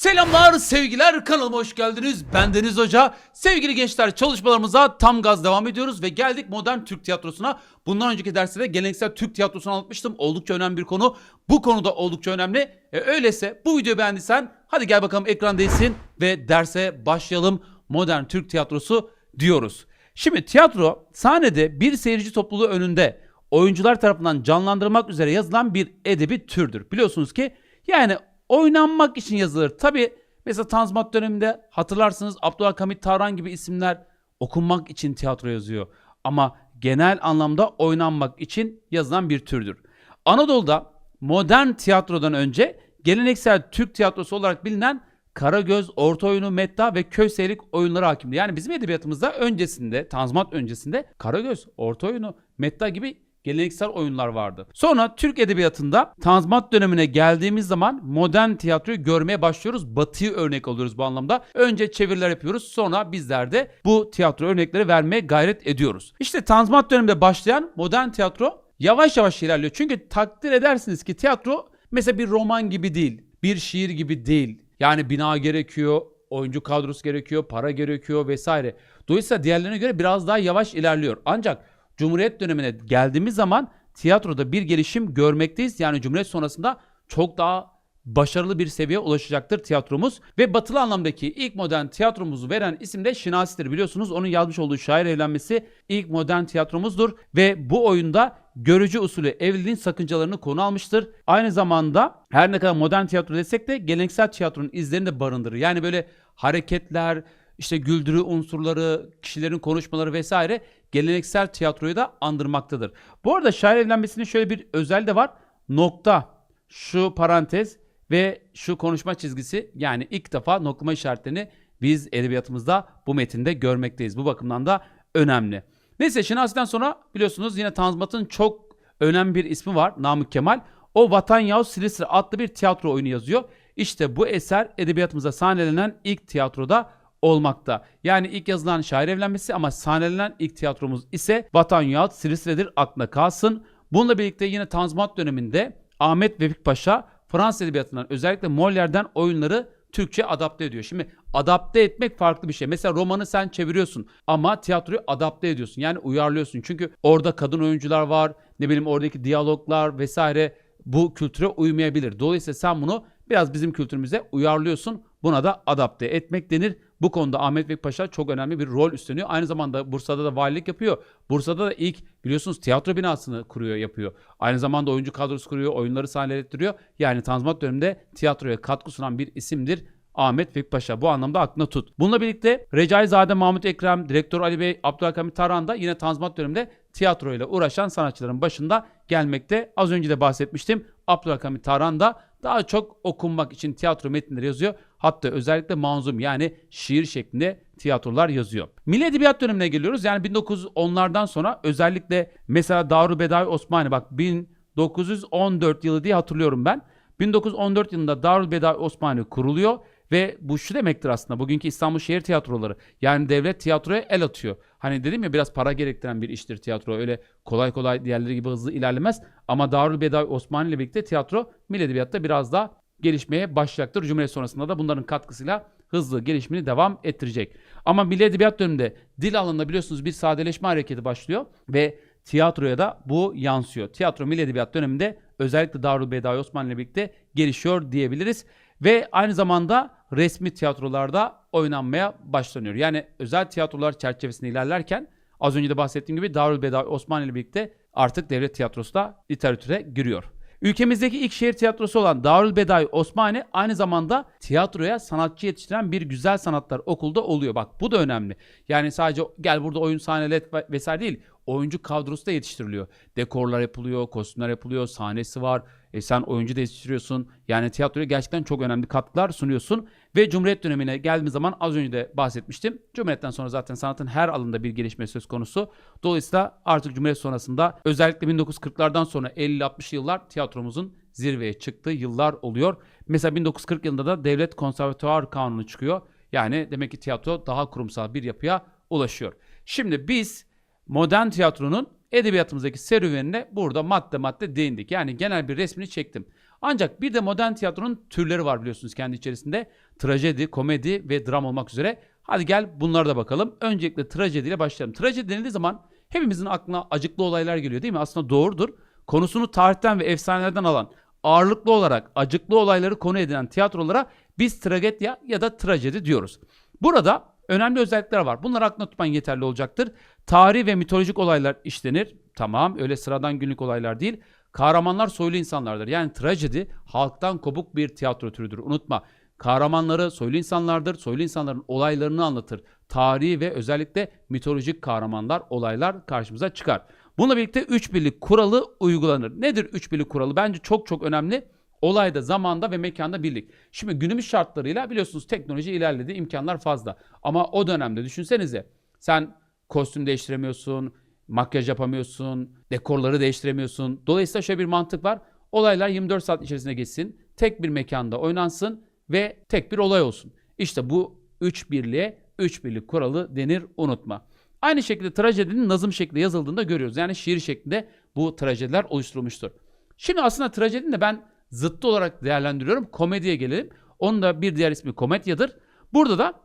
Selamlar sevgiler kanalıma hoş geldiniz. Ben Deniz Hoca. Sevgili gençler çalışmalarımıza tam gaz devam ediyoruz ve geldik modern Türk tiyatrosuna. Bundan önceki derste de geleneksel Türk tiyatrosunu anlatmıştım. Oldukça önemli bir konu. Bu konu da oldukça önemli. E, öyleyse bu videoyu beğendiysen hadi gel bakalım ekran değilsin ve derse başlayalım. Modern Türk tiyatrosu diyoruz. Şimdi tiyatro sahnede bir seyirci topluluğu önünde oyuncular tarafından canlandırılmak üzere yazılan bir edebi türdür. Biliyorsunuz ki yani oynanmak için yazılır. Tabi mesela Tanzimat döneminde hatırlarsınız Abdülhamit Tarhan gibi isimler okunmak için tiyatro yazıyor. Ama genel anlamda oynanmak için yazılan bir türdür. Anadolu'da modern tiyatrodan önce geleneksel Türk tiyatrosu olarak bilinen Karagöz, Orta Oyunu, Metta ve Köy Seyirlik oyunları hakimdi. Yani bizim edebiyatımızda öncesinde, Tanzimat öncesinde Karagöz, Orta Oyunu, Metta gibi geleneksel oyunlar vardı. Sonra Türk edebiyatında Tanzimat dönemine geldiğimiz zaman modern tiyatroyu görmeye başlıyoruz. Batı'yı örnek alıyoruz bu anlamda. Önce çeviriler yapıyoruz. Sonra bizler de bu tiyatro örnekleri vermeye gayret ediyoruz. İşte Tanzimat döneminde başlayan modern tiyatro yavaş yavaş ilerliyor. Çünkü takdir edersiniz ki tiyatro mesela bir roman gibi değil. Bir şiir gibi değil. Yani bina gerekiyor, oyuncu kadrosu gerekiyor, para gerekiyor vesaire. Dolayısıyla diğerlerine göre biraz daha yavaş ilerliyor. Ancak Cumhuriyet dönemine geldiğimiz zaman tiyatroda bir gelişim görmekteyiz. Yani Cumhuriyet sonrasında çok daha başarılı bir seviyeye ulaşacaktır tiyatromuz. Ve batılı anlamdaki ilk modern tiyatromuzu veren isim de Şinasi'dir. Biliyorsunuz onun yazmış olduğu şair evlenmesi ilk modern tiyatromuzdur. Ve bu oyunda görücü usulü evliliğin sakıncalarını konu almıştır. Aynı zamanda her ne kadar modern tiyatro desek de geleneksel tiyatronun izlerini de barındırır. Yani böyle hareketler, işte güldürü unsurları, kişilerin konuşmaları vesaire geleneksel tiyatroyu da andırmaktadır. Bu arada şair evlenmesinin şöyle bir özel de var. Nokta, şu parantez ve şu konuşma çizgisi yani ilk defa noklama işaretlerini biz edebiyatımızda bu metinde görmekteyiz. Bu bakımdan da önemli. Neyse Şinasi'den sonra biliyorsunuz yine Tanzimat'ın çok önemli bir ismi var Namık Kemal. O Vatan Yahut Silistre adlı bir tiyatro oyunu yazıyor. İşte bu eser edebiyatımıza sahnelenen ilk tiyatroda olmakta. Yani ilk yazılan şair evlenmesi ama sahnelenen ilk tiyatromuz ise Vatan Yahut Silistre'dir aklına kalsın. Bununla birlikte yine Tanzimat döneminde Ahmet Vefik Paşa Fransız edebiyatından özellikle Molière'den oyunları Türkçe adapte ediyor. Şimdi adapte etmek farklı bir şey. Mesela romanı sen çeviriyorsun ama tiyatroyu adapte ediyorsun. Yani uyarlıyorsun. Çünkü orada kadın oyuncular var. Ne bileyim oradaki diyaloglar vesaire bu kültüre uymayabilir. Dolayısıyla sen bunu biraz bizim kültürümüze uyarlıyorsun. Buna da adapte etmek denir. Bu konuda Ahmet Vek Paşa çok önemli bir rol üstleniyor. Aynı zamanda Bursa'da da valilik yapıyor. Bursa'da da ilk biliyorsunuz tiyatro binasını kuruyor, yapıyor. Aynı zamanda oyuncu kadrosu kuruyor, oyunları sahnelettiriyor. Yani Tanzimat döneminde tiyatroya katkı sunan bir isimdir. Ahmet Vek Paşa bu anlamda aklına tut. Bununla birlikte Recaizade Mahmut Ekrem, Direktör Ali Bey, Abdülhamit Tarhan da yine Tanzimat döneminde tiyatro ile uğraşan sanatçıların başında gelmekte. Az önce de bahsetmiştim. Abdülhamit Tarhan da daha çok okunmak için tiyatro metinleri yazıyor. Hatta özellikle manzum yani şiir şeklinde tiyatrolar yazıyor. Milli Edebiyat dönemine geliyoruz. Yani 1910'lardan sonra özellikle mesela Darül Bedavi Osmani bak 1914 yılı diye hatırlıyorum ben. 1914 yılında Darül Bedavi Osmani kuruluyor ve bu şu demektir aslında bugünkü İstanbul Şehir Tiyatroları. Yani devlet tiyatroya el atıyor. Hani dedim ya biraz para gerektiren bir iştir tiyatro. Öyle kolay kolay diğerleri gibi hızlı ilerlemez. Ama Darül Bedavi Osmani ile birlikte tiyatro Milli Edebiyat'ta biraz daha gelişmeye başlayacaktır. Cumhuriyet sonrasında da bunların katkısıyla hızlı gelişimini devam ettirecek. Ama Milli Edebiyat döneminde dil alanında biliyorsunuz bir sadeleşme hareketi başlıyor ve tiyatroya da bu yansıyor. Tiyatro Milli Edebiyat döneminde özellikle Darül Bedavi Osmanlı ile birlikte gelişiyor diyebiliriz. Ve aynı zamanda resmi tiyatrolarda oynanmaya başlanıyor. Yani özel tiyatrolar çerçevesinde ilerlerken az önce de bahsettiğim gibi Darül Bedavi Osmanlı ile birlikte artık devlet tiyatrosu da literatüre giriyor. Ülkemizdeki ilk şehir tiyatrosu olan Darül Bedavi Osmani aynı zamanda tiyatroya sanatçı yetiştiren bir güzel sanatlar okulda oluyor. Bak bu da önemli. Yani sadece gel burada oyun sahnelet vesaire değil. Oyuncu kadrosu da yetiştiriliyor. Dekorlar yapılıyor, kostümler yapılıyor, sahnesi var. E sen oyuncu da yetiştiriyorsun. Yani tiyatroya gerçekten çok önemli katkılar sunuyorsun. Ve Cumhuriyet dönemine geldiğimiz zaman az önce de bahsetmiştim. Cumhuriyet'ten sonra zaten sanatın her alanında bir gelişme söz konusu. Dolayısıyla artık Cumhuriyet sonrasında özellikle 1940'lardan sonra 50-60 yıllar tiyatromuzun zirveye çıktığı yıllar oluyor. Mesela 1940 yılında da Devlet Konservatuar Kanunu çıkıyor. Yani demek ki tiyatro daha kurumsal bir yapıya ulaşıyor. Şimdi biz modern tiyatronun edebiyatımızdaki serüvenine burada madde madde değindik. Yani genel bir resmini çektim. Ancak bir de modern tiyatronun türleri var biliyorsunuz kendi içerisinde. trajedi, komedi ve dram olmak üzere. Hadi gel bunlara da bakalım. Öncelikle trajediyle başlayalım. Trajedi denildiği zaman hepimizin aklına acıklı olaylar geliyor değil mi? Aslında doğrudur. Konusunu tarihten ve efsanelerden alan, ağırlıklı olarak acıklı olayları konu edinen tiyatrolara biz tragedya ya da trajedi diyoruz. Burada önemli özellikler var. Bunları aklına tutman yeterli olacaktır. Tarihi ve mitolojik olaylar işlenir. Tamam öyle sıradan günlük olaylar değil. Kahramanlar soylu insanlardır. Yani trajedi halktan kopuk bir tiyatro türüdür. Unutma. Kahramanları soylu insanlardır. Soylu insanların olaylarını anlatır. Tarihi ve özellikle mitolojik kahramanlar, olaylar karşımıza çıkar. Bununla birlikte üç birlik kuralı uygulanır. Nedir üç birlik kuralı? Bence çok çok önemli. Olayda, zamanda ve mekanda birlik. Şimdi günümüz şartlarıyla biliyorsunuz teknoloji ilerledi, imkanlar fazla. Ama o dönemde düşünsenize sen kostüm değiştiremiyorsun, makyaj yapamıyorsun, dekorları değiştiremiyorsun. Dolayısıyla şöyle bir mantık var. Olaylar 24 saat içerisinde geçsin, tek bir mekanda oynansın ve tek bir olay olsun. İşte bu üç birliğe üç birlik kuralı denir unutma. Aynı şekilde trajedinin nazım şeklinde yazıldığında görüyoruz. Yani şiir şeklinde bu trajediler oluşturulmuştur. Şimdi aslında trajedinin de ben zıttı olarak değerlendiriyorum. Komediye gelelim. Onun da bir diğer ismi komedyadır. Burada da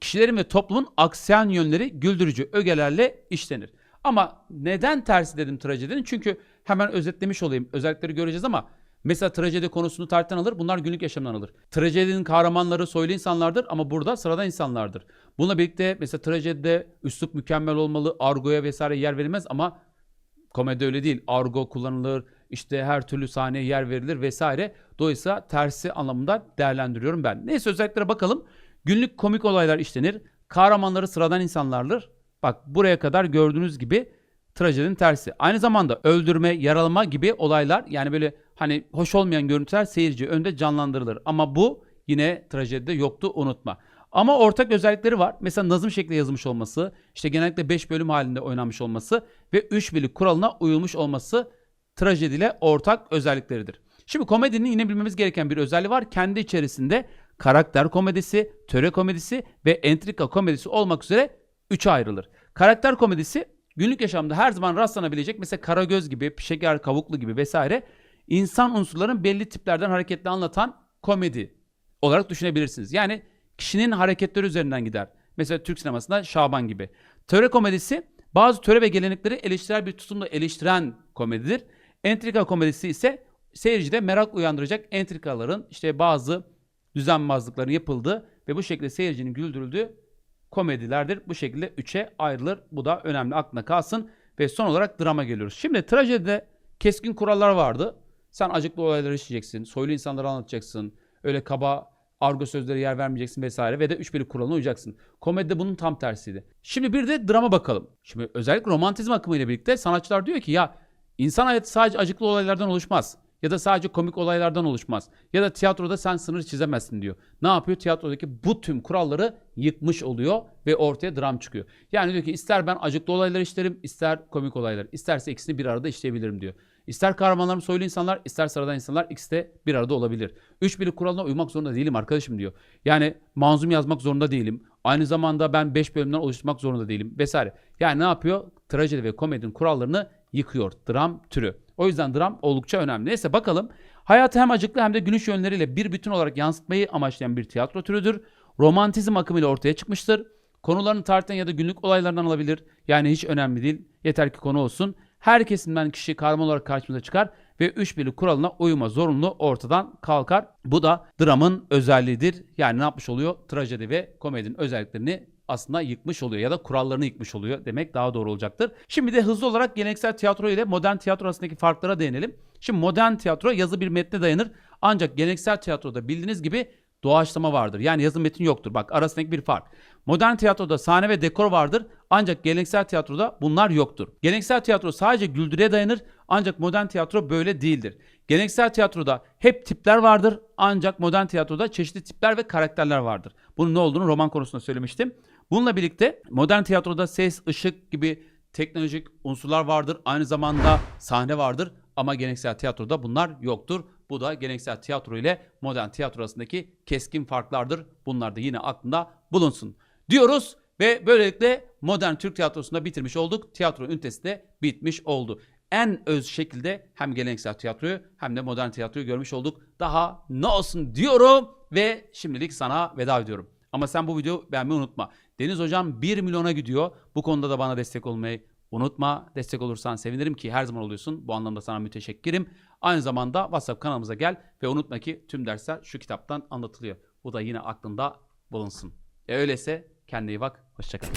kişilerin ve toplumun aksayan yönleri güldürücü ögelerle işlenir. Ama neden tersi dedim trajedinin? Çünkü hemen özetlemiş olayım. Özellikleri göreceğiz ama mesela trajedi konusunu tarihten alır. Bunlar günlük yaşamdan alır. Trajedinin kahramanları soylu insanlardır ama burada sıradan insanlardır. Bununla birlikte mesela trajedide üslup mükemmel olmalı. Argoya vesaire yer verilmez ama komedi öyle değil. Argo kullanılır. işte her türlü sahneye yer verilir vesaire. Dolayısıyla tersi anlamında değerlendiriyorum ben. Neyse özelliklere bakalım. Günlük komik olaylar işlenir. Kahramanları sıradan insanlardır. Bak buraya kadar gördüğünüz gibi trajedinin tersi. Aynı zamanda öldürme, yaralama gibi olaylar yani böyle hani hoş olmayan görüntüler seyirci önde canlandırılır. Ama bu yine trajedide yoktu unutma. Ama ortak özellikleri var. Mesela nazım şeklinde yazılmış olması, işte genellikle 5 bölüm halinde oynanmış olması ve 3 birlik kuralına uyulmuş olması trajediyle ortak özellikleridir. Şimdi komedinin yine bilmemiz gereken bir özelliği var. Kendi içerisinde karakter komedisi, töre komedisi ve entrika komedisi olmak üzere üçe ayrılır. Karakter komedisi günlük yaşamda her zaman rastlanabilecek mesela Karagöz gibi, Şeker Kavuklu gibi vesaire insan unsurların belli tiplerden hareketle anlatan komedi olarak düşünebilirsiniz. Yani kişinin hareketleri üzerinden gider. Mesela Türk sinemasında Şaban gibi. Töre komedisi bazı töre ve gelenekleri eleştirel bir tutumla eleştiren komedidir. Entrika komedisi ise seyircide merak uyandıracak entrikaların işte bazı düzenbazlıkların yapıldığı ve bu şekilde seyircinin güldürüldüğü komedilerdir. Bu şekilde üçe ayrılır. Bu da önemli aklına kalsın. Ve son olarak drama geliyoruz. Şimdi trajedide keskin kurallar vardı. Sen acıklı olayları işleyeceksin. Soylu insanları anlatacaksın. Öyle kaba argo sözlere yer vermeyeceksin vesaire ve de üç birlik kuralına uyacaksın. Komedide bunun tam tersiydi. Şimdi bir de drama bakalım. Şimdi özellikle romantizm akımıyla birlikte sanatçılar diyor ki ya insan hayatı sadece acıklı olaylardan oluşmaz. Ya da sadece komik olaylardan oluşmaz. Ya da tiyatroda sen sınır çizemezsin diyor. Ne yapıyor? Tiyatrodaki bu tüm kuralları yıkmış oluyor ve ortaya dram çıkıyor. Yani diyor ki ister ben acıklı olaylar işlerim, ister komik olaylar. İsterse ikisini bir arada işleyebilirim diyor. İster kahramanlarım soylu insanlar, ister sıradan insanlar ikisi de bir arada olabilir. Üç birlik kuralına uymak zorunda değilim arkadaşım diyor. Yani manzum yazmak zorunda değilim. Aynı zamanda ben beş bölümden oluşturmak zorunda değilim vesaire. Yani ne yapıyor? Trajedi ve komedinin kurallarını yıkıyor. Dram türü. O yüzden dram oldukça önemli. Neyse bakalım. Hayatı hem acıklı hem de gülüş yönleriyle bir bütün olarak yansıtmayı amaçlayan bir tiyatro türüdür. Romantizm akımıyla ortaya çıkmıştır. Konularını tarihten ya da günlük olaylardan alabilir. Yani hiç önemli değil. Yeter ki konu olsun. Her kesimden kişi kahraman olarak karşımıza çıkar ve üç birlik kuralına uyma zorunlu ortadan kalkar. Bu da dramın özelliğidir. Yani ne yapmış oluyor? Trajedi ve komedinin özelliklerini aslında yıkmış oluyor ya da kurallarını yıkmış oluyor demek daha doğru olacaktır. Şimdi de hızlı olarak geleneksel tiyatro ile modern tiyatro arasındaki farklara değinelim. Şimdi modern tiyatro yazı bir metne dayanır. Ancak geleneksel tiyatroda bildiğiniz gibi doğaçlama vardır. Yani yazı metin yoktur. Bak arasındaki bir fark. Modern tiyatroda sahne ve dekor vardır. Ancak geleneksel tiyatroda bunlar yoktur. Geleneksel tiyatro sadece güldürüye dayanır. Ancak modern tiyatro böyle değildir. Geleneksel tiyatroda hep tipler vardır. Ancak modern tiyatroda çeşitli tipler ve karakterler vardır. Bunun ne olduğunu roman konusunda söylemiştim. Bununla birlikte modern tiyatroda ses, ışık gibi teknolojik unsurlar vardır. Aynı zamanda sahne vardır ama geleneksel tiyatroda bunlar yoktur. Bu da geleneksel tiyatro ile modern tiyatro arasındaki keskin farklardır. Bunlar da yine aklında bulunsun. Diyoruz ve böylelikle modern Türk tiyatrosunda bitirmiş olduk. Tiyatro ünitesi de bitmiş oldu. En öz şekilde hem geleneksel tiyatroyu hem de modern tiyatroyu görmüş olduk. Daha ne olsun diyorum ve şimdilik sana veda ediyorum. Ama sen bu videoyu beğenmeyi unutma. Deniz Hocam 1 milyona gidiyor. Bu konuda da bana destek olmayı unutma. Destek olursan sevinirim ki her zaman oluyorsun. Bu anlamda sana müteşekkirim. Aynı zamanda WhatsApp kanalımıza gel ve unutma ki tüm dersler şu kitaptan anlatılıyor. Bu da yine aklında bulunsun. E öyleyse kendine iyi bak. Hoşçakal.